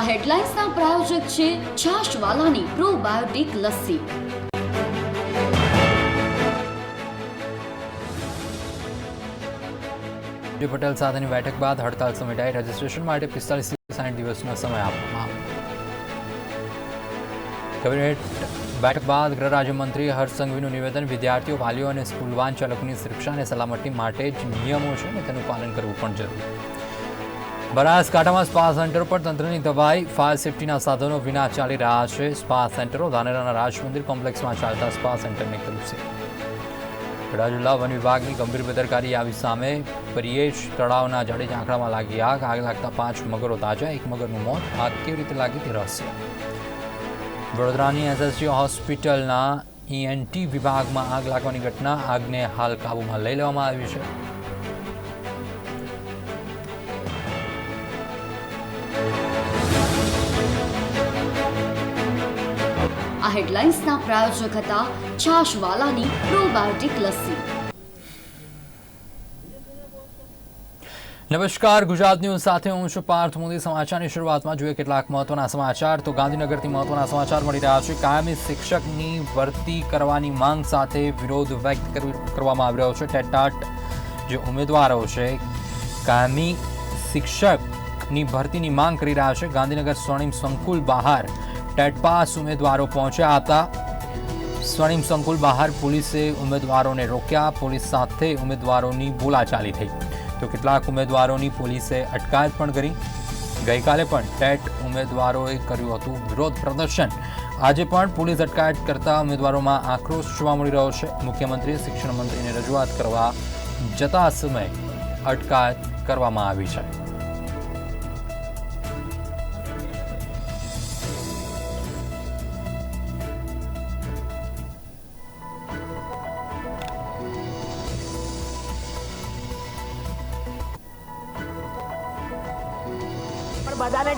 આ હેડલાઇન્સના પ્રાયોજક છે છાશવાલાની પ્રોબાયોટિક લસ્સી. ડી પટેલ સાથેની બેઠક બાદ હડતાલ સમેટાઈ રજીસ્ટ્રેશન માટે પિસ્તાલીસ સાઠ દિવસનો સમય આપવામાં કેબિનેટ બેઠક બાદ ગૃહ રાજ્યમંત્રી હર્ષ સંઘવીનું નિવેદન, વિદ્યાર્થીઓ, વાલીઓ અને સ્કૂલ વાન ચાલકોની સુરક્ષા અને સલામતી માટે જ નિયમો છે અને તેનું પાલન કરવું પણ જરૂરી. બનાસકાંઠામાં સ્પા સેન્ટર પર તંત્રની દબાઈ ફાયર સેફટીના સાધનો વિના ચાલી રહ્યા છે. સ્પા સેન્ટરો ધાનેરાના રાજ મંદિર કોમ્પ્લેક્સમાં ચાલતા સ્પા સેન્ટરને છે ખેડા જિલ્લા વન વિભાગની ગંભીર બેદરકારી આવી સામે પરિયેશ તળાવના જાડેજ ઝાંખડામાં લાગી આગ. આગ લાગતા પાંચ મગરો તાજા, એક મગરનું મોત. આગ કેવી રીતે લાગી તે રહસ્ય. વડોદરાની એસએસજી હોસ્પિટલના ઈએનટી વિભાગમાં આગ લાગવાની ઘટના. આગને હાલ કાબૂમાં લઈ લેવામાં આવી છે. હેડલાઇન્સના પ્રાયોજક હતા છાશવાલાની પ્રોબાયોટિક લસ્સી. નમસ્કાર, ગુજરાત ન્યૂઝ સાથે હું છું પાર્થ મોદી. સમાચારની શરૂઆતમાં જોઈએ કેટલાક મહત્વના સમાચાર. તો ગાંધીનગરથી મહત્વના સમાચાર મળી રહ્યા છે. કાયમી શિક્ષકની ભરતી કરવાની માંગ સાથે વિરોધ વ્યક્ત કરવામાં આવી રહ્યો છે. ટેટાટ જે ઉમેદવારો છે, કાયમી શિક્ષકની ભરતીની માંગ કરી રહ્યા છે. ગાંધીનગર સ્વર્ણિમ સંકુલ બહાર ટેટ પાસ ઉમેદવારો પહોંચ્યા હતા. સ્વર્ણિમ સંકુલ બહાર પોલીસે ઉમેદવારોને રોક્યા. પોલીસ સાથે ઉમેદવારોની બોલાચાલી થઈ. તો કેટલાક ઉમેદવારોની પોલીસે અટકાયત પણ કરી. ગઈકાલે પણ ટેટ ઉમેદવારોએ કર્યું હતું વિરોધ પ્રદર્શન. આજે પણ પોલીસ અટકાયત કરતા ઉમેદવારોમાં આક્રોશ જોવા મળી રહ્યો છે. મુખ્યમંત્રીએ શિક્ષણ મંત્રીને રજૂઆત કરવા જતા સમયે અટકાયત કરવામાં આવી છે.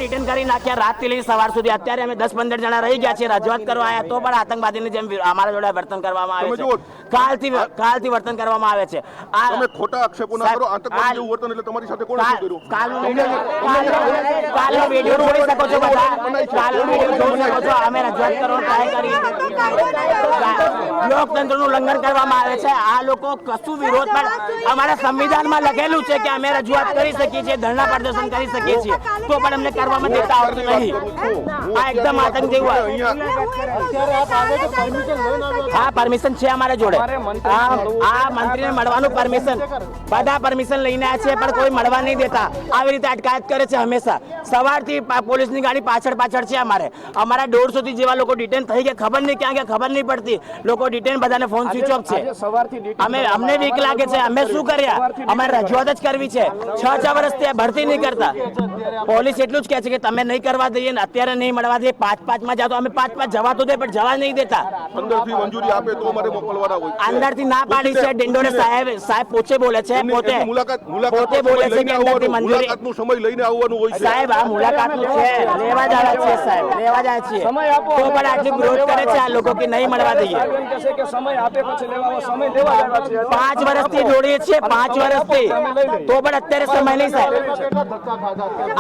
ડિટેન કરી નાખ્યા રાતથી થી સવાર સુધી અત્યારે અમે દસ પંદર જણા રહી ગયા છીએ રજૂઆત કરવા આવ્યા તો પણ આતંકવાદીની જેમ અમારા જોડે વર્તન કરવામાં આવે છે. કાલથી કાલથી વર્તન કરવામાં આવે છે. આ તમે ખોટા આક્ષેપો ના કરો આતંકવાદી જેવું વર્તન એટલે તમારી સાથે કોણ શું કર્યું? કાલનો વિડિયો કાલનો- વિડિયો જોઈ શકો છો બધા. કાલનો વિડિયો જોઈ શકો છો. અમે રજૂઆત કરવાનો ટ્રાય કરી લોકતંત્રનું ઉલ્લંઘન કરવામાં આવે છે. આ લોકો કશું વિરોધ પણ અમારા સંવિધાનમાં લખેલું છે કે અમે રજૂઆત કરી શકીએ છીએ ધરણા પ્રદર્શન કરી શકીએ છીએ. તો પણ અમને કરવામાં દેતા આવતું નહીં આ એકદમ આતંક જેવું હા પરમિશન છે અમારા જોડે. આ આ મંત્રીને મળવાનું પરમિશન બધા પરમિશન લઈને આવ્યા છે પણ કોઈ મળવા નહીં દેતા. આવી રીતે અટકાયત કરે છે હંમેશા. સવારથી પોલીસની ગાડી પાછળ પાછળ છે અમારે. અમારા દોઢસો થી જેવા લોકો ડિટેન થઈ ગયા. ખબર નહીં ક્યાં ગયા ખબર નહીં પડતી. લોકો ડિટેન બધાને ફોન સ્વિચ ઓફ છે. અમે અમને વીક લાગે છે. અમે શું કર્યા? અમારે રજૂઆત જ કરવી છે. છ છ વર્ષથી આ ભરતી નહીં કરતા. પોલીસ એટલું જ કહે છે કે તમે નહીં કરવા દઈએ ને અત્યારે નહીં મળવા દઈએ પાંચ પાંચમાં જાઓ અમે પાંચ પાંચ જવા તો દે પણ જવા નહીં દેતા. અંદરથી મંજૂરી આપે તો અમારે મોકલવાના. અંદરથી ના પાડી છે. ડિંડોરે સાહેબ સાહેબ પોતે બોલે છે પોતે. મુલાકાત મુલાકાત પોતે બોલે છે કે અંદરથી મંજૂરી મુલાકાતનું સમય લઈને આવવાનું હોય છે. સાહેબ આ મુલાકાતનું છે. લેવા જ છે સાહેબ લેવા જાય છે. સમય આપો તો પણ આટલી વિરોધ કરે છે આ લોકો કે નહીં મળવા દઈએ? પાંચ વર્ષથી જોડીએ છીએ પાંચ વર્ષથી. તો પણ અત્યારે સમય નહીં સાહેબ.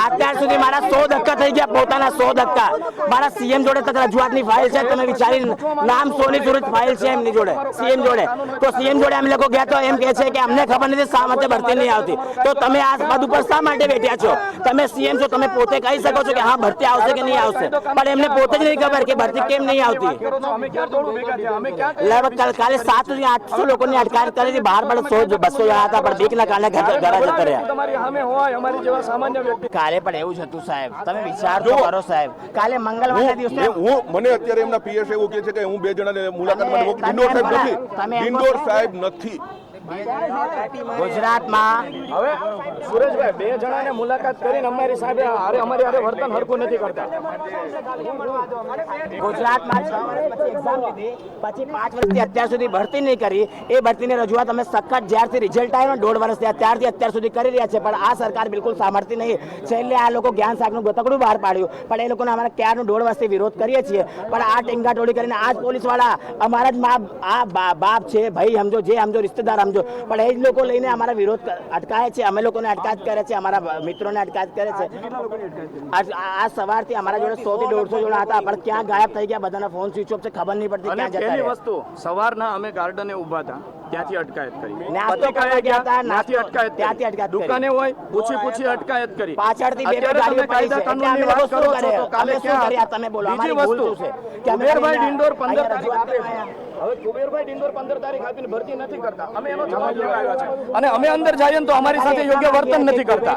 અત્યાર? સુધી મારા સો ધક્કા થઈ ગયા પોતાના સો ધક્કા. મારા સીએમ જોડે તક રજૂઆતની ફાઇલ છે તમે વિચારી નામ સોની સુરત ફાઇલ છે એમની જોડે. સીએમ જોડે. તો સીએમ જોડે અમે લોકો ગયા તો એમ કહે છે કે અમને ખબર નથી શા માટે ભરતી નહીં આવતી. તો તમે આ પદ ઉપર શા માટે બેઠ્યા છો? તમે સીએમ છો તમે પોતે કહી શકો છો કે હા ભરતી આવશે કે નહીં આવશે. પણ એમને પોતે જ નહીં ખબર કે ભરતી કેમ નહીં આવતી. લગભગ કાલે સાત આઠસો લોકોની અટકાયત કરી હતી. બહાર પણ સો બસો જણા હતા પણ બીકના કારણે ઘરે જતા રહ્યા કાલે પણ એવું જ હતું સાહેબ. તમે વિચાર તો કરો સાહેબ. કાલે મંગળવારના દિવસે હું મને અત્યારે એમના પીએસ એવું કહે છે કે હું બે જણાને મુલાકાત માટે. તમે સાહેબ નથી ડિંડોર સાહેબ નથી. ગુજરાતમાં હવે સુરેશભાઈ બે જણાને મુલાકાત કરીને અમારી સાહેબ અરે અમારી હારે વર્તન હરખું નથી કરતા. ગુજરાતમાં છ વર્ષ પછી એક્ઝામ લીધી. પછી પાંચ વર્ષથી અત્યાર સુધી ભરતી નહીં કરી. એ ભરતીની રજૂઆત અમે સખત જ્યારથી રિઝલ્ટ આવ્યો ને દોઢ વર્ષથી ત્યારથી અત્યાર સુધી કરી રહ્યા છે પણ આ સરકાર બિલકુલ સાંભળતી નહીં. છેલ્લે આ લોકો જ્ઞાન શાકનું ગતકડું બહાર પાડ્યું. પણ એ લોકોને અમારે ક્યારનું દોઢ વર્ષથી વિરોધ કરીએ છીએ. પણ આ ટેંગાટોળી કરીને આ જ પોલીસવાળા અમારા જ મા આ બાપ છે ભાઈ સમજો જે સમજો રિશ્તેદાર સમજો. પણ એ જ લોકો લઈને અમારા વિરોધ કર- છે. અમે લોકોને અટકાયત કરે છે અમારા મિત્રોને અટકાયત કરે છે. આ સવારથી અમારા જોડે સો થી દોઢસો જણા હતા પણ ક્યાં ગાયબ થઈ ગયા બધાના ફોન સ્વિચ ઓફ છે ખબર નહીં પડતી ક્યાં જતા વસ્તુ સવારના અમે ગાર્ડને ઊભા હતા ત્યાંથી અટકાયત કરી. નાસ્તો કરવા ગયા હતા, નાસ્તો- અટકાયત ત્યાંથી અટકાયત દુકાને હોય પૂછી પૂછી અટકાયત કરી. પાછળથી બે બે ગાડીઓ પડી છે. એટલે અમે લોકો શું કરો અમે શું ક્યાં તમે બોલો. અમારી ભૂલ શું છે? કે અમે પંદર અહીંયા તારીખ હવે કુબેરભાઈ ડિંડોર પંદર તારીખ આપીને ભરતી નથી કરતા. અમે એનો જવાબ લેવા આવ્યા છે. અને અમે અંદર જઈએ ને તો અમારી સાથે યોગ્ય વર્તન નથી કરતા.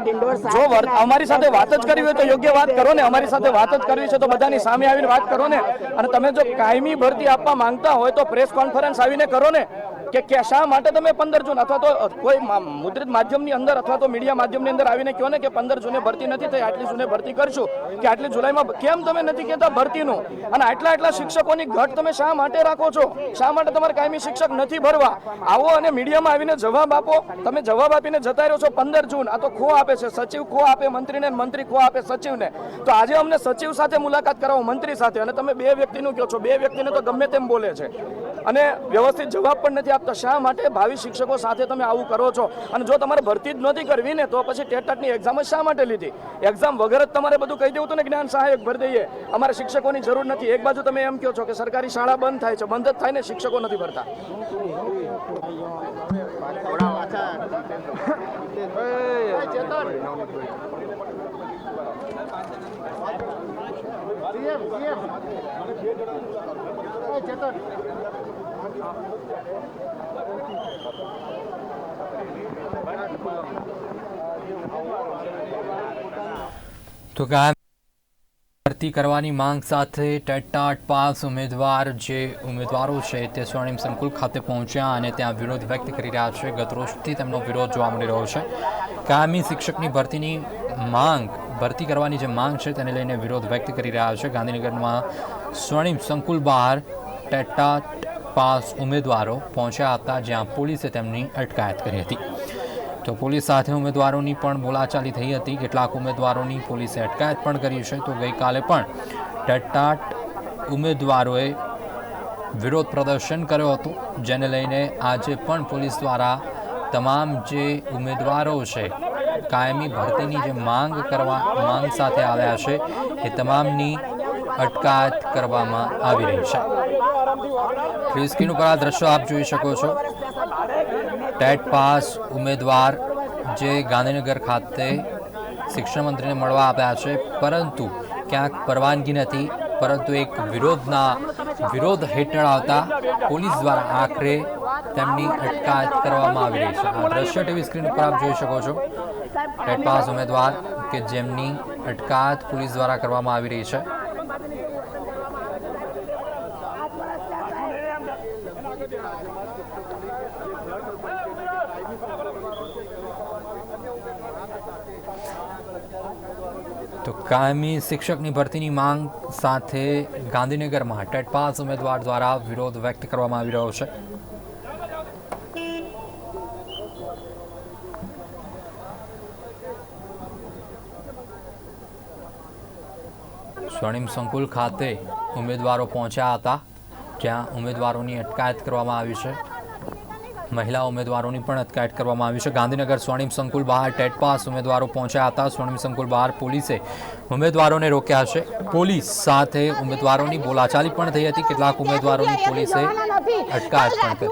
જો અમારી સાથે વાત જ કરવી હોય તો યોગ્ય વાત કરો ને અમારી સાથે વાત જ કરવી છે તો બધાની સામે આવીને વાત કરો ને. અને તમે જો કાયમી ભરતી આપવા માંગતા હોય તો પ્રેસ કોન્ફરન્સ આવીને કરો ને. કે કે શા માટે તમે પંદર જૂન અથવા તો કોઈ મુદ્રિત માધ્યમની અંદર અથવા તો મીડિયા માધ્યમની અંદર આવીને કહો ને કે પંદર જૂને ભરતી નથી થઈ, આટલી જૂને ભરતી કરશું, કે આટલી જુલાઈમાં કેમ તમે નથી કહેતા ભરતીનું? અને આટલા આટલા શિક્ષકોની ઘટ તમે શા માટે રાખો છો? શા માટે તમારે કાયમી શિક્ષક નથી ભરવા? આવો અને મીડિયામાં આવીને જવાબ આપો. તમે જવાબ આપીને જતા રહ્યો છો પંદર જૂન, આ તો ખો આપે છે, સચિવ ખો આપે, મંત્રીને મંત્રી ખો આપે, સચિવને. તો આજે અમને સચિવ સાથે મુલાકાત કરાવો, મંત્રી સાથે. અને તમે બે વ્યક્તિનું કહો છો, બે વ્યક્તિને તો ગમે તેમ બોલે છે. અને વ્યવસ્થિત જવાબ પણ નથી આપતા. શા માટે ભાવિ શિક્ષકો સાથે તમે આવું કરો છો? અને જો તમારે ભરતી જ નથી કરવી ને, તો પછી ટેટાટની એક્ઝામ જ શા માટે લીધી? એક્ઝામ વગર જ તમારે બધું કહી દેવું તો ને જ્ઞાન સહાયક ભરી દઈએ. અમારે શિક્ષકોની જરૂર નથી. એક બાજુ તમે એમ કહો છો કે સરકારી શાળા બંધ થાય છે, બંધ જ થાય ને શિક્ષકો નથી ભરતા. તો કાયમ ભરતી કરવાની માંગ સાથે ટેટાટ પાસ ઉમેદવાર જે ઉમેદવારો છે તે સ્વર્ણિમ સંકુલ ખાતે પહોંચ્યા અને ત્યાં વિરોધ વ્યક્ત કરી રહ્યા છે. ગતરોજથી તેમનો વિરોધ જોવા મળી રહ્યો છે. કાયમી શિક્ષકની ભરતીની માંગ, ભરતી કરવાની જે માંગ છે તેને લઈને વિરોધ વ્યક્ત કરી રહ્યા છે. ગાંધીનગરમાં સ્વર્ણિમ સંકુલ બહાર ટેટાટ પાસ ઉમેદવારો પહોંચ્યા હતા જ્યાં પોલીસે તેમની અટકાયત કરી હતી. તો પોલીસ સાથે ઉમેદવારોની પણ બોલાચાલી થઈ હતી. કેટલાક ઉમેદવારોની પોલીસે અટકાયત પણ કરી છે. તો ગઈકાલે પણ ટટ્ટાટ ઉમેદવારોએ વિરોધ પ્રદર્શન કર્યો હતો, જેને લઈને આજે પણ પોલીસ દ્વારા તમામ જે ઉમેદવારો છે, કાયમી ભરતીની જે માંગ કરવા, માંગ સાથે આવ્યા છે, એ તમામની અટકાયત કરવામાં આવી રહી છે. ફ્રી સ્ક્રીન ઉપર આ દ્રશ્યો આપ જોઈ શકો છો. ટેટ પાસ ઉમેદવાર જે ગાંધીનગર ખાતે શિક્ષણ મંત્રીને મળવા આવ્યા છે. પરંતુ ક્યાંક પરવાનગી નથી, પરંતુ એક વિરોધના વિરોધ હેઠળ આવતા પોલીસ દ્વારા આખરે તેમની અટકાયત કરવામાં આવી રહી છે. આ દ્રશ્ય ટીવી સ્ક્રીન ઉપર આપ જોઈ શકો છો. ટેટ પાસ ઉમેદવાર કે જેમની અટકાયત પોલીસ દ્વારા કરવામાં આવી રહી છે તો કાયમી શિક્ષકની ભરતીની માંગ સાથે ગાંધીનગરમાં ટેટ પાસ ઉમેદવાર દ્વારા વિરોધ વ્યક્ત કરવામાં આવી રહ્યો છે. સ્વર્ણિમ સંકુલ ખાતે ઉમેદવારો પહોંચ્યા હતા. જ્યાં ઉમેદવારોની અટકાયત કરવામાં આવી છે. મહિલા ઉમેદવારોની પણ અટકાયત કરવામાં આવી છે. ગાંધીનગર સ્વર્ણિમ સંકુલ બહાર ટેટ પાસ ઉમેદવારો પહોંચ્યા હતા. સ્વર્ણિમ સંકુલ બહાર પોલીસે ઉમેદવારોને રોક્યા છે. પોલીસ સાથે ઉમેદવારોની બોલાચાલી પણ થઈ હતી. કેટલાક ઉમેદવારોની પોલીસે અટકાયત પણ કરી.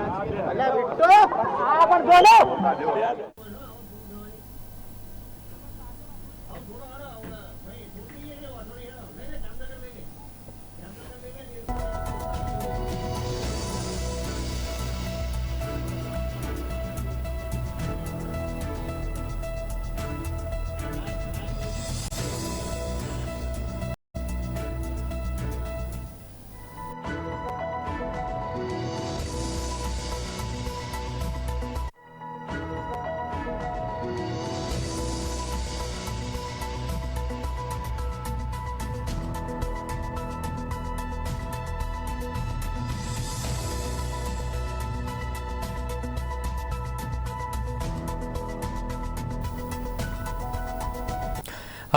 અત્યારે જે છે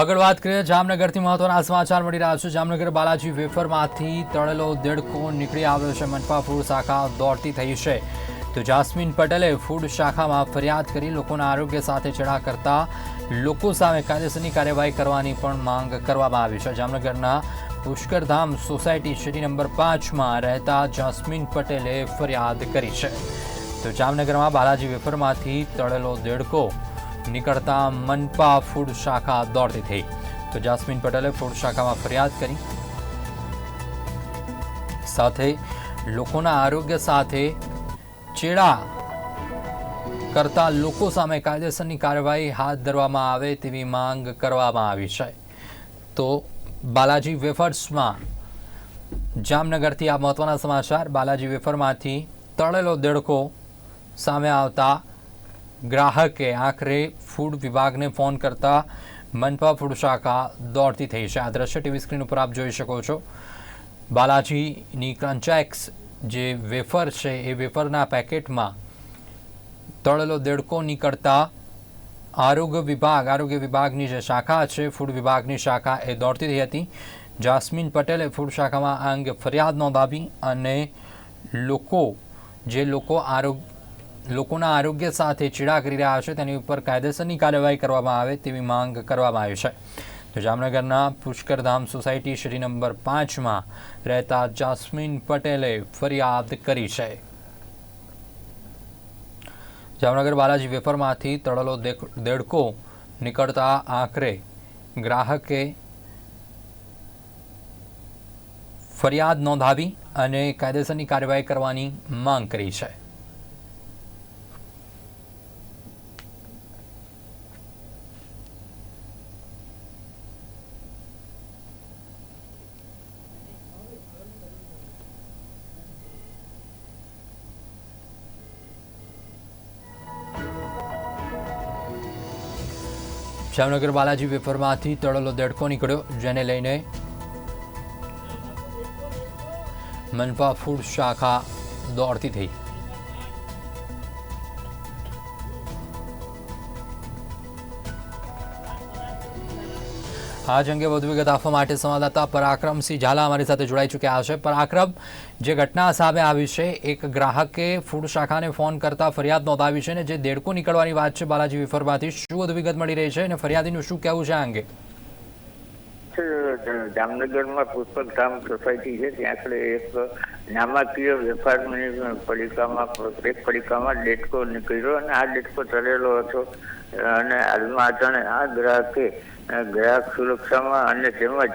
આગળ વાત કરીએ, જામનગરથી મહત્વના સમાચાર મળી રહ્યા છે. જામનગર બાલાજી વેફરમાંથી તળેલો દેડકો નીકળી આવ્યો છે. મનપા ફૂડ શાખા દોડતી થઈ છે. તો જાસ્મીન પટેલે ફૂડ શાખામાં ફરિયાદ કરી લોકોના આરોગ્ય સાથે ચડા કરતા લોકો સામે કાયદેસરની કાર્યવાહી કરવાની પણ માંગ કરવામાં આવી છે. જામનગરના પુષ્કરધામ સોસાયટી શ્રી નંબર પાંચમાં રહેતા જાસ્મીન પટેલે ફરિયાદ કરી છે. તો જામનગરમાં બાલાજી વેફરમાંથી તળેલો દેડકો નીકળતા મનપા ફૂડ શાખા દોડતી થઈ. તો જાસ્મીન પટેલે ફૂડ શાખામાં ફરિયાદ કરી. સાથે લોકોના આરોગ્ય સાથે ચેડા કરતા લોકો સામે કાયદેસરની કાર્યવાહી હાથ ધરવામાં આવે તેવી માંગ કરવામાં આવી છે. તો બાલાજી વેફર્સમાં જામનગરથી આ મહત્વના સમાચાર. બાલાજી વેફરમાંથી તળેલો દેડકો સામે આવતા ગ્રાહકે આખરે ફૂડ વિભાગને ફોન કરતા મનપા ફૂડ શાખા દોડતી થઈ છે. આ દ્રશ્ય ટીવી સ્ક્રીન ઉપર આપ જોઈ શકો છો. બાલાજીની ક્રંચેક્સ જે વેફર છે, એ વેફરના પેકેટમાં તળેલો દેડકો નીકળતા આરોગ્ય વિભાગ, આરોગ્ય વિભાગની જે શાખા છે ફૂડ વિભાગની શાખા એ દોડતી થઈ હતી. જાસ્મીન પટેલે ફૂડ શાખામાં આ અંગે ફરિયાદ નોંધાવી અને લોકો, જે લોકો આરોગ્ય લોકોના આરોગ્ય સાથે ચીડા કરી રહ્યા છે, તેની ઉપર કાયદેસરની કાર્યવાહી કરવામાં આવે તેવી માંગ કરવામાં આવી છે. તો જામનગરના પુષ્કરધામ સોસાયટી શ્રી નંબર પાંચમાં રહેતા જાસ્મીન પટેલે ફરિયાદ કરી છે. જામનગર બાલાજી વેપરમાંથી તળેલો દેડકો નીકળતા આખરે ગ્રાહકે ફરિયાદ નોંધાવી અને કાયદેસરની કાર્યવાહી કરવાની માંગ કરી છે. જામનગર બાલાજી વેફરમાંથી તળેલો દેડકો નીકળ્યો જેને લઈને મનપા ફૂડ શાખા દોડતી થઈ. આજ અંગે વધુ વિગત આપવા માટે સંવાદદાતા પરાક્રમસિંહ ઝાલા અમારી સાથે જોડાઈ ચૂક્યા છે. પરાક્રમ, જે ઘટના સામે આવી છે, એક ગ્રાહકે ફૂડ શાખાને ફોન કરતા ફરિયાદ નોંધાવી છે અને જે દેડકો નીકળવાની વાત છે બાલાજી વિફરમાંથી. શું વધુ વિગત મળી રહી છે અને ફરિયાદીનું શું કહેવું છે આ અંગે? જામનગરમાં પુષ્પકધામ સોસાયટી છે, ત્યાં આગળ એક નામાકીય વેપારની પડીકામાં, એક પડીકામાં ડેટકો નીકળ્યો અને આ ડેટકો ચડેલો હતો. અને હાલમાં આ ગ્રાહકે ગ્રાહક સુરક્ષામાં અને તેમજ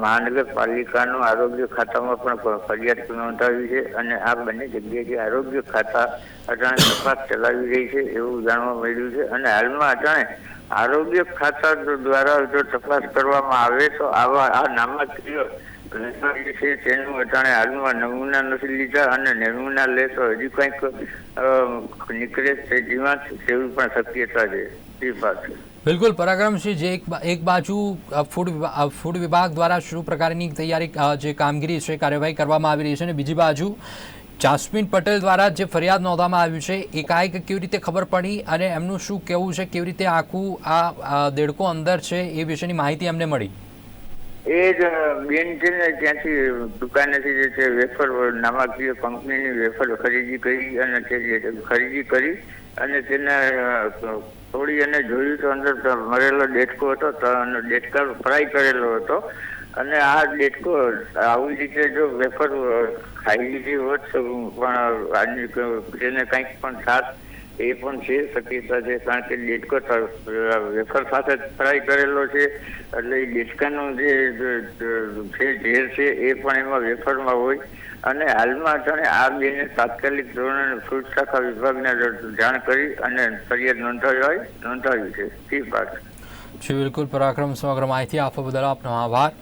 મહાનગરપાલિકાનું આરોગ્ય ખાતામાં પણ ફરિયાદ નોંધાવી છે અને આ બંને જગ્યાએ આરોગ્ય ખાતા અટાણે તપાસ ચલાવી રહી છે એવું જાણવા મળ્યું છે અને હાલમાં અટાણે આરોગ્ય ખાતા દ્વારા જો તપાસ કરવામાં આવે તો આવા, આ નામાંકીય છે તેનું અટાણે હાલમાં નમૂના નથી લીધા અને નમૂના લે તો હજી કંઈક નીકળે તે જીવાત તેવી પણ શક્યતા છે. એ પાસે બિલકુલ પરાક્રમસિંહ જે એક એક બાજુ ફૂડ ફૂડ વિભાગ દ્વારા શું પ્રકારની તૈયારી જે કામગીરી છે, કાર્યવાહી કરવામાં આવી રહી છે અને બીજી બાજુ જાસ્મીન પટેલ દ્વારા જે ફરિયાદ નોંધવામાં આવ્યું છે, એકાએક કેવી રીતે ખબર પડી અને એમનું શું કહેવું છે, કેવી રીતે આખું આ દેડકો અંદર છે, એ વિશેની માહિતી એમને મળી. એ જ બેન છે ને ત્યાંથી દુકાનેથી જે છે, વેફર નામાંકીય કંપનીની વેફર ખરીદી કરી અને તે ખરીદી કરી અને તેને તોડી અને જોયું તો અંદર મરેલો ડેટકો હતો ડેટકા ફ્રાય કરેલો હતો. અને આ ડેટકો આવી રીતે જો વેફર ખાઈ લીધી હોત પણ આજની તેને કંઈક પણ થાત એ પણ છે શક્યતા છે, કારણ કે ડેટકો વેફર સાથે ફ્રાય કરેલો છે. એટલે એ જ- જ- છે ઝેર છે એ પણ એમાં વેફરમાં હોય. અને હાલમાં જાણે આ બેને તાત્કાલિક ધોરણે ફૂડ શાખા વિભાગને જાણ કરી અને ફરિયાદ નોંધાવી હોય, નોંધાવી છે. વાત. જી, બિલકુલ. પરાક્રમ સમગ્ર માહિતી આપવા બદલ આપનો આભાર.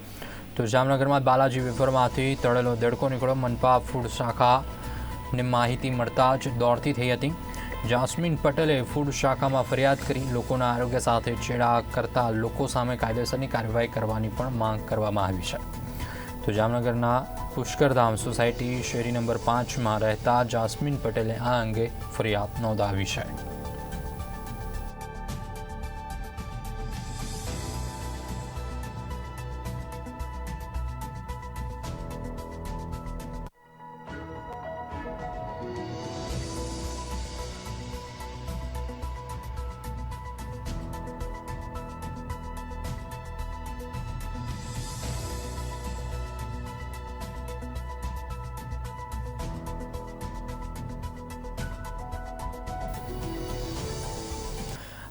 તો જામનગરમાં બાલાજી વેફરમાંથી તળેલો દેડકો નીકળ્યો. મનપા ફૂડ શાખાને માહિતી મળતા જ દોડતી થઈ હતી. જાસ્મીન પટેલે ફૂડ શાખામાં ફરિયાદ કરી લોકોના આરોગ્ય સાથે ચેડા કરતા લોકો સામે કાયદેસરની કાર્યવાહી કરવાની પણ માંગ કરવામાં આવી છે. તો જામનગરના પુષ્કરધામ સોસાયટી શેરી નંબર પાંચમાં રહેતા જાસ્મીન પટેલે આ અંગે ફરિયાદ નોંધાવી છે.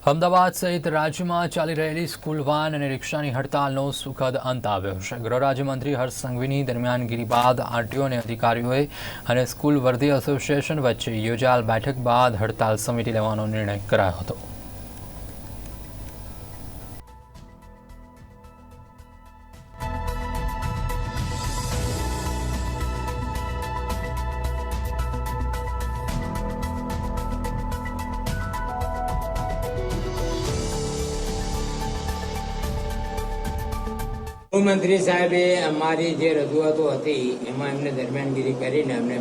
અમદાવાદ સહિત રાજ્યમાં ચાલી રહેલી સ્કૂલ વાન અને રિક્ષાની હડતાલનો સુખદ અંત આવ્યો છે. ગૃહ રાજ્યમંત્રી હર્ષ સંઘવીની દરમિયાનગીરી બાદ આરટીઓ અને અધિકારીઓએ અને સ્કૂલ વર્ધી એસોસિએશન વચ્ચે યોજાયેલ બેઠક બાદ હડતાલ સમિતિ લેવાનો નિર્ણય કરાયો હતો. ગૃહમંત્રી સાહેબે અમારી જે રજૂઆતો હતી એમાં એમને દરમિયાનગીરી કરીને અમને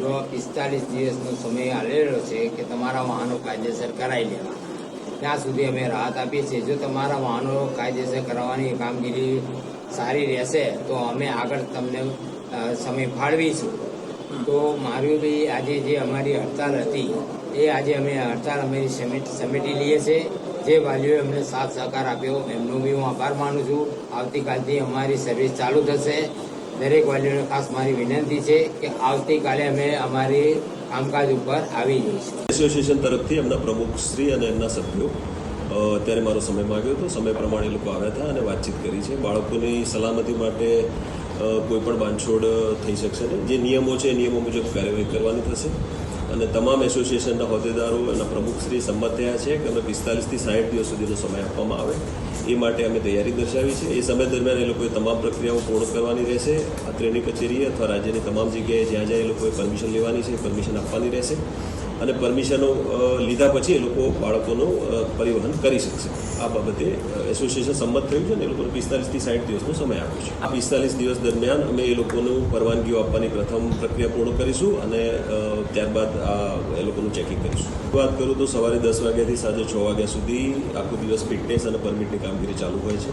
જો પિસ્તાલીસ દિવસનો સમય આલેલો છે કે તમારા વાહનો કાયદેસર કરાવી લેવા. ત્યાં સુધી અમે રાહત આપીએ છીએ. જો તમારા વાહનો કાયદેસર કરાવવાની કામગીરી સારી રહેશે તો અમે આગળ તમને સમય ફાળવીશું. તો મારું બી આજે જે અમારી હડતાલ હતી એ આજે અમે હડતાલ અમે સમેટી લઈએ છીએ. જે વાલીઓએ અમને સાથ સહકાર આપ્યો, એમનો બી હું આભાર માનું છું. આવતીકાલથી અમારી સર્વિસ ચાલુ થશે. દરેક વાલીઓને ખાસ મારી વિનંતી છે કે આવતીકાલે અમે અમારી કામકાજ ઉપર આવી જઈશું. એસોસિએશન તરફથી એમના પ્રમુખ શ્રી અને એમના સભ્યો અત્યારે ત્યારે મારો સમય માંગ્યો હતો. સમય પ્રમાણે લોકો આવ્યા હતા અને વાતચીત કરી છે. બાળકોની સલામતી માટે કોઈ પણ બાંધછોડ થઈ શકશે નહીં. જે નિયમો છે એ નિયમો મુજબ કાર્યવાહી કરવાની થશે. અને તમામ એસોસિએશનના હોદ્દેદારો એના પ્રમુખશ્રી સંમત થયા છે કે અમે પિસ્તાલીસથી સાઠ દિવસ સુધીનો સમય આપવામાં આવે. એ માટે અમે તૈયારી દર્શાવી છે. એ સમય દરમિયાન એ લોકોએ તમામ પ્રક્રિયાઓ પૂર્ણ કરવાની રહેશે. અત્રેની કચેરી અથવા રાજ્યની તમામ જગ્યાએ જ્યાં જ્યાં એ લોકોએ પરમિશન લેવાની છે, પરમિશન આપવાની રહેશે. અને પરમિશનો લીધા પછી એ લોકો બાળકોનું પરિવહન કરી શકશે. આ બાબતે એસોસિએશન સંમત થયું છે અને એ લોકોને પિસ્તાલીસથી સાઠ દિવસનો સમય આપ્યો છે. આ પિસ્તાલીસ દિવસ દરમિયાન અમે એ લોકોનું પરવાનગીઓ આપવાની પ્રથમ પ્રક્રિયા પૂર્ણ કરીશું અને ત્યારબાદ આ એ લોકોનું ચેકિંગ કરીશું. વાત કરું તો સવારે દસ વાગ્યાથી સાંજે છ વાગ્યા સુધી આખો દિવસ ફિટનેસ અને પરમિટની કામગીરી ચાલુ હોય છે.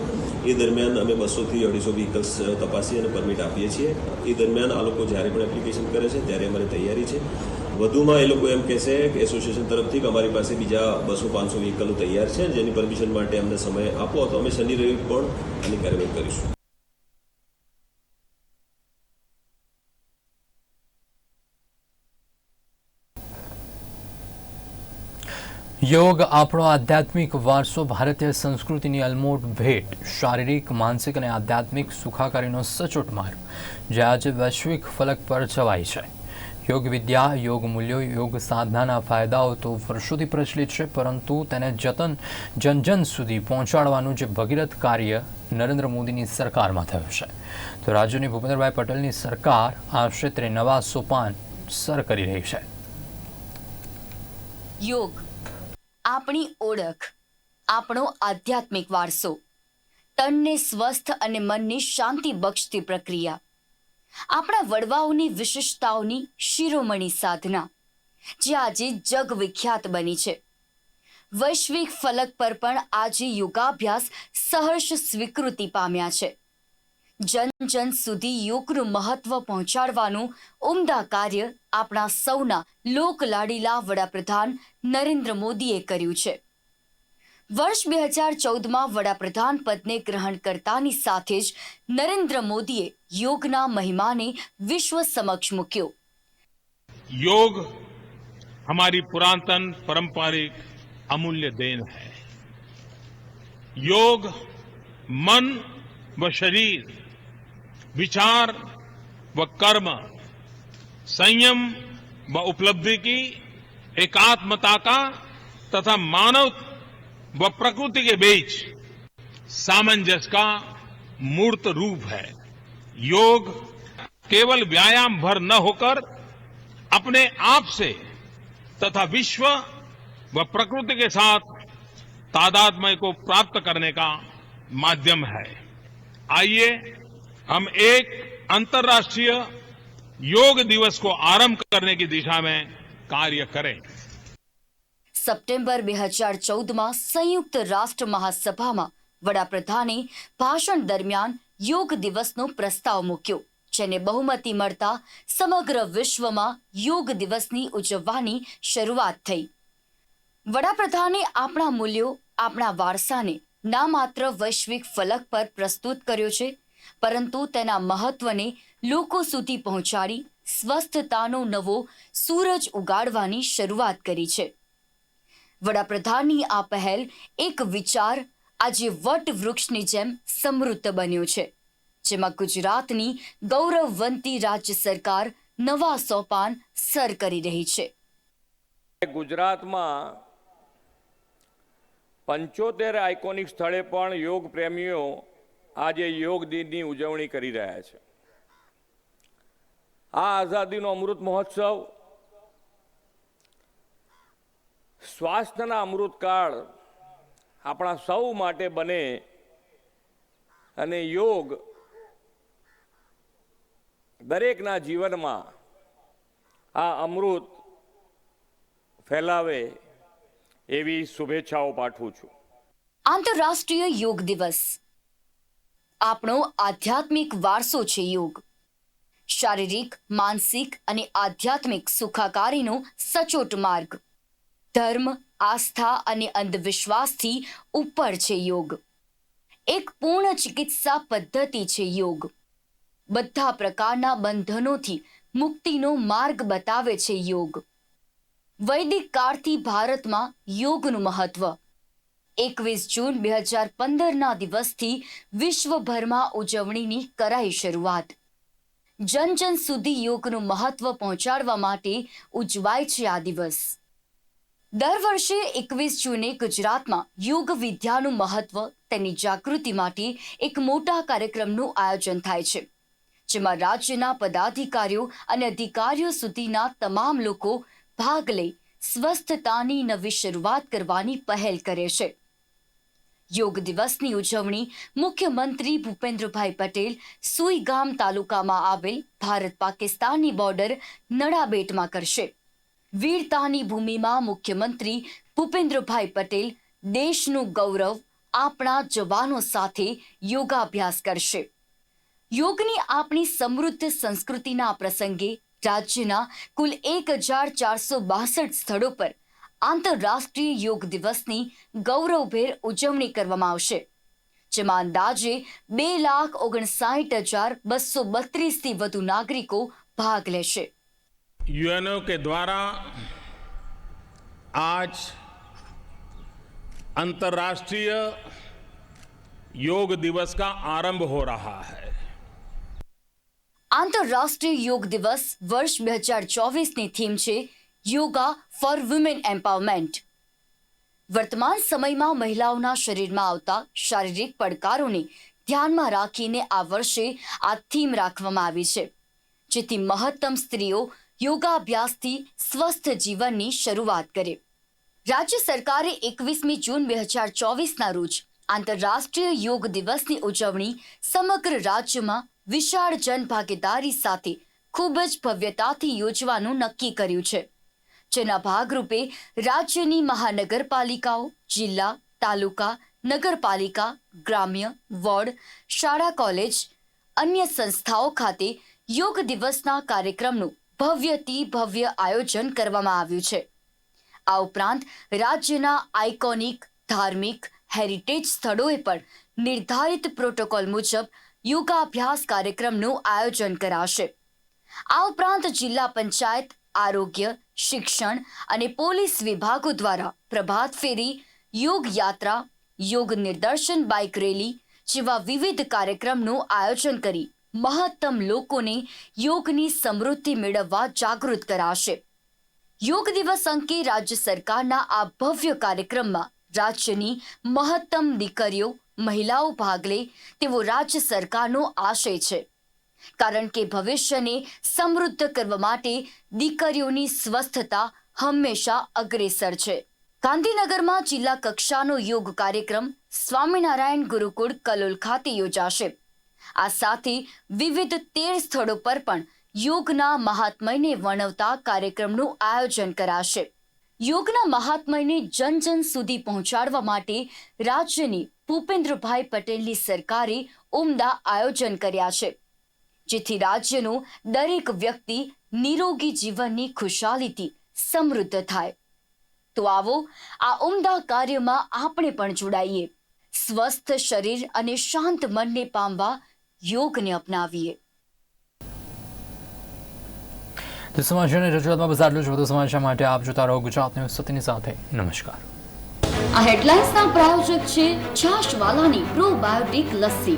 એ દરમિયાન અમે બસોથી અઢીસો વ્હીકલ્સ તપાસી અને પરમિટ આપીએ છીએ. એ દરમિયાન આ લોકો જ્યારે પણ એપ્લિકેશન કરે છે ત્યારે અમારી તૈયારી છે. વધુમાં એ લોકો એમ કહેશે કે એસોસિએશન તરફથી કે અમારી પાસે બીજા બસો પાંચસો વ્હીકલો તૈયાર છે જેની પરમિશન માટે અમને સમય આપો, તો અમે શનિ રવિ પણ આની કાર્યવાહી કરીશું. યોગ આપણો આધ્યાત્મિક વારસો, ભારતીય સંસ્કૃતિની અલમોટ ભેટ, શારીરિક, માનસિક અને આધ્યાત્મિક સુખાકારીનો સચોટ માર્ગ, જે આજે વૈશ્વિક ફલક પર છવાય છે. યોગ વિદ્યા, યોગ મૂલ્યો, યોગ સાધનાના ફાયદાઓ તો વર્ષોથી પ્રચલિત છે, પરંતુ તેને જતન જન જન સુધી પહોંચાડવાનું જે ભગીરથ કાર્ય નરેન્દ્ર મોદીની સરકારમાં થયું છે. તો રાજ્યની ભૂપેન્દ્રભાઈ પટેલની સરકાર આ ક્ષેત્રે નવા સોપાન સર કરી રહી છે. યોગ, આપણી ઓળખ, આપણો આધ્યાત્મિક વારસો, તનને સ્વસ્થ અને મનની શાંતિ બક્ષતી પ્રક્રિયા આપણા વડવાઓની વિશિષ્ટતાઓની શિરોમણી સાધના, જે આજે જગવિખ્યાત બની છે. વૈશ્વિક ફલક પર પણ આજે યોગાભ્યાસ સહર્ષ સ્વીકૃતિ પામ્યા છે. જન જન સુધી યોગનું મહત્વ પહોંચાડવાનું ઉમદા કાર્ય આપણા સૌના લોકલાડીલા વડાપ્રધાન નરેન્દ્ર મોદીએ કર્યું છે. વર્ષ બે હજાર ચૌદમાં વડાપ્રધાન પદને ગ્રહણ કરતાની સાથે જ નરેન્દ્ર મોદીએ યોગના મહિમાને વિશ્વ સમક્ષ મૂક્યો योग हमारी पुरातन पारंपरिक अमूल्य देन है योग मन व शरीर विचार व कर्म संयम व उपलब्धि की एकात्मता का तथा मानव व प्रकृति के बीच सामंजस्य का मूर्त रूप है। योग केवल व्यायाम भर न होकर अपने आप से तथा विश्व व प्रकृति के साथ तादात्म्य को प्राप्त करने का माध्यम है। आइए हम एक अंतर्राष्ट्रीय योग दिवस को आरंभ करने की दिशा में कार्य करें। સપ્ટેમ્બર બે હજાર ચૌદમાં સંયુક્ત રાષ્ટ્ર મહાસભામાં વડાપ્રધાને ભાષણ દરમિયાન યોગ દિવસનો પ્રસ્તાવ મૂક્યો, જેને બહુમતી મળતા સમગ્ર વિશ્વમાં યોગ દિવસની ઉજવવાની શરૂઆત થઈ. વડાપ્રધાને આપણા મૂલ્યો, આપણા વારસાને ના માત્ર વૈશ્વિક ફલક પર પ્રસ્તુત કર્યો છે, પરંતુ તેના મહત્વને લોકો સુધી પહોંચાડી સ્વસ્થતાનો નવો સૂરજ ઉગાડવાની શરૂઆત કરી છે. વડાપ્રધાનની આ પહેલ એક વિચાર આજે વટ વૃક્ષની જેમ સમૃદ્ધ બન્યો છે, જેમાં ગુજરાતની ગૌરવવંતી રાજ્ય સરકાર નવા સોપાન સર કરી રહી છે. ગુજરાતમાં પંચોતેર આઇકોનિક સ્થળે પણ યોગ પ્રેમીઓ આજે યોગ દિનની ઉજવણી કરી રહ્યા છે. આ આઝાદીનો અમૃત મહોત્સવ સ્વાસ્થ્યના અમૃતકાળ આપણા સૌ માટે બને અને યોગ દરેકના જીવનમાં આ અમૃત ફેલાવે એવી શુભેચ્છાઓ પાઠવું છું. આંતરરાષ્ટ્રીય યોગ દિવસ. આપણો આધ્યાત્મિક વારસો છે યોગ. શારીરિક, માનસિક અને આધ્યાત્મિક સુખાકારીનો સચોટ માર્ગ. ધર્મ, આસ્થા અને અંધવિશ્વાસથી ઉપર છે યોગ. એક પૂર્ણ ચિકિત્સા પદ્ધતિ છે યોગ. બધા પ્રકારના બંધનોથી મુક્તિનો માર્ગ બતાવે છે યોગ. વૈદિક કાળથી ભારતમાં યોગનું મહત્વ. એકવીસ જૂન બે હજાર પંદરના દિવસથી વિશ્વભરમાં ઉજવણીની કરાઈ શરૂઆત. જન જન સુધી યોગનું મહત્વ પહોંચાડવા માટે ઉજવાય છે આ દિવસ. દર વર્ષે એકવીસ જૂને ગુજરાતમાં યોગ વિદ્યાનું મહત્વ તેની જાગૃતિ માટે એક મોટા કાર્યક્રમનું આયોજન થાય છે. જેમાં રાજ્યના પદાધિકારીઓ અને અધિકારીઓ સુધીના તમામ લોકો ભાગ લઈ સ્વસ્થતાની નવી શરૂઆત કરવાની પહેલ કરે છે. યોગ દિવસની ઉજવણી મુખ્યમંત્રી ભૂપેન્દ્રભાઈ પટેલ સુઈગામ તાલુકામાં આવેલ ભારત પાકિસ્તાનની બોર્ડર નડાબેટમાં કરશે. વીરતાની ભૂમિમાં મુખ્યમંત્રી ભૂપેન્દ્રભાઈ પટેલ દેશનું ગૌરવ, આપણા જવાનો સાથે યોગાભ્યાસ કરશે. યોગની આપણી સમૃદ્ધ સંસ્કૃતિના પ્રસંગે રાજ્યના કુલ એક હજાર ચારસો બાસઠ સ્થળો પર આંતરરાષ્ટ્રીય યોગ દિવસની ગૌરવભેર ઉજવણી કરવામાં આવશે. જેમાં અંદાજે બે લાખ ઓગણસાઠ હજાર બસો બત્રીસથી વધુ નાગરિકો ભાગ લેશે. यूएनओ के द्वारा आज अंतर्राष्ट्रीय योग दिवस का आरंभ हो रहा है આંતરરાષ્ટ્રીય યોગ દિવસ વર્ષ બે હજાર ચોવીસની થીમ છે યોગા ફોર વુમેન એમ્પાવરમેન્ટ વર્તમાન સમયમાં મહિલાઓના શરીરમાં આવતા શારીરિક પડકારોને ધ્યાનમાં રાખીને આ વર્ષે આ થીમ રાખવામાં આવી છે જેથી મહત્તમ સ્ત્રીઓ યોગાભ્યાસથી સ્વસ્થ જીવનની શરૂઆત કરે. રાજ્ય સરકારે એકવીસમી જૂન બે હજાર ચોવીસના રોજ આંતરરાષ્ટ્રીય યોગ દિવસની ઉજવણી સમગ્ર રાજ્યમાં વિશાળ જનભાગીદારી સાથે ખૂબ જ ભવ્યતાથી યોજવાનું નક્કી કર્યું છે. જેના ભાગરૂપે રાજ્યની મહાનગરપાલિકાઓ, જિલ્લા, તાલુકા, નગરપાલિકા, ગ્રામ્ય, વોર્ડ, શાળા, કોલેજ, અન્ય સંસ્થાઓ ખાતે યોગ દિવસના કાર્યક્રમનું ભવ્યથી ભવ્ય આયોજન કરવામાં આવ્યું છે. આ ઉપરાંત રાજ્યના આઇકોનિક ધાર્મિક હેરિટેજ સ્થળોએ પણ નિર્ધારિત પ્રોટોકોલ મુજબ યોગાભ્યાસ કાર્યક્રમનું આયોજન કરાશે. આ ઉપરાંત જિલ્લા પંચાયત, આરોગ્ય, શિક્ષણ અને પોલીસ વિભાગો દ્વારા પ્રભાત ફેરી, યોગ યાત્રા, યોગ નિદર્શન, બાઇક રેલી જેવા વિવિધ કાર્યક્રમનું આયોજન કરી મહત્તમ લોકોને યોગની સમૃદ્ધિ મેળવવા જાગૃત કરાશે. યોગ દિવસ અંકે રાજ્ય સરકારના આ ભવ્ય કાર્યક્રમમાં રાજ્યની મહત્તમ દીકરીઓ, મહિલાઓ ભાગ લે તેવો રાજ્ય સરકારનો આશય છે. કારણ કે ભવિષ્યને સમૃદ્ધ કરવા માટે દીકરીઓની સ્વસ્થતા હંમેશા અગ્રેસર છે. ગાંધીનગરમાં જિલ્લા કક્ષાનો યોગ કાર્યક્રમ સ્વામિનારાયણ ગુરુકુળ કલોલ ખાતે યોજાશે. આ સાથે વિવિધ તેર સ્થળો પર પણ યોગના મહાત્મયને વર્ણવતા કાર્યક્રમનું આયોજન કરાશે. યોગના મહાત્મયને જન જન સુધી પહોંચાડવા માટે રાજ્યની ભૂપેન્દ્રભાઈ પટેલની સરકારે ઉમદા આયોજન કર્યા છે. જેથી રાજ્યનો દરેક વ્યક્તિ નિરોગી જીવનની ખુશાલીથી સમૃદ્ધ થાય. તો આવો, આ ઉમદા કાર્યમાં આપણે પણ જોડાઈએ. સ્વસ્થ શરીર અને શાંત મનને પામવા યોગને અપનાવીએ. તો સમાચારની રજૂઆતમાં બસ આટલું જ વધુ સમાચાર માટે આપ જોતા રહો ગુજરાત ન્યૂઝ સત્યની સાથે. નમસ્કાર. આ હેડલાઇન્સના પ્રાયોજક છે છાશવાલાની પ્રોબાયોટિક લસ્સી.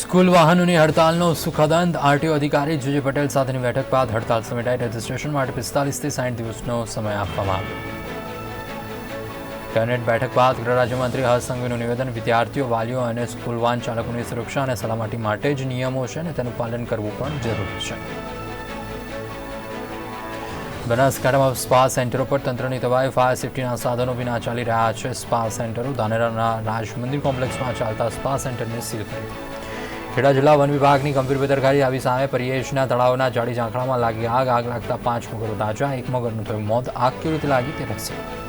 સ્કૂલ વાહનોની હડતાલનો સુખદ અંત આરટીઓ અધિકારી જુજે પટેલ સાથેની બેઠક બાદ હડતાલ સમેટાઈ. રજીસ્ટ્રેશન માટે પિસ્તાલીસથી સાઠ દિવસનો સમય આપવામાં આવ્યો. કેબિનેટ બેઠક બાદ ગૃહ રાજ્યમંત્રી હર્ષ સંઘવીનું નિવેદન વિદ્યાર્થીઓ, વાલીઓ અને સ્કૂલ વાહન ચાલકોની સુરક્ષા અને સલામતી માટે જ નિયમો છે અને તેનું પાલન કરવું પણ જરૂરી છે. બનાસકાંઠામાં સ્પા સેન્ટરો પર તંત્રની તબાહી, ફાયર સેફટીના સાધનો વિના ચાલી રહ્યા છે સ્પા સેન્ટરો. ધાનેરાના રાજ મંદિર કોમ્પ્લેક્સમાં ચાલતા સ્પા સેન્ટરને સીલ કર્યું ખેડા જિલ્લા વન વિભાગની ગંભીર બેદરકારી આવી સામે પરિયેશના તળાવના જાડી ઝાંખડામાં લાગી આગ. આગ લાગતા પાંચ મગરો તાજા એક મગરનું થયું મોત. આગ કેવી રીતે લાગી તે રહસ્ય.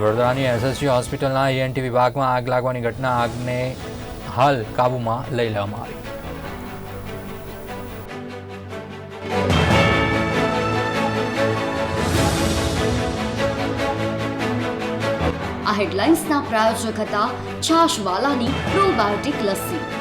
વડોદરાની એસએસજી હોસ્પિટલના ઈએનટી વિભાગમાં આગ લાગવાની ઘટના આગને હાલ કાબૂમાં લઈ લેવામાં આવી. આ હેડલાઇન્સના પ્રાયોજક હતા છાશવાલાની પ્રોબાયોટિક લસ્સી.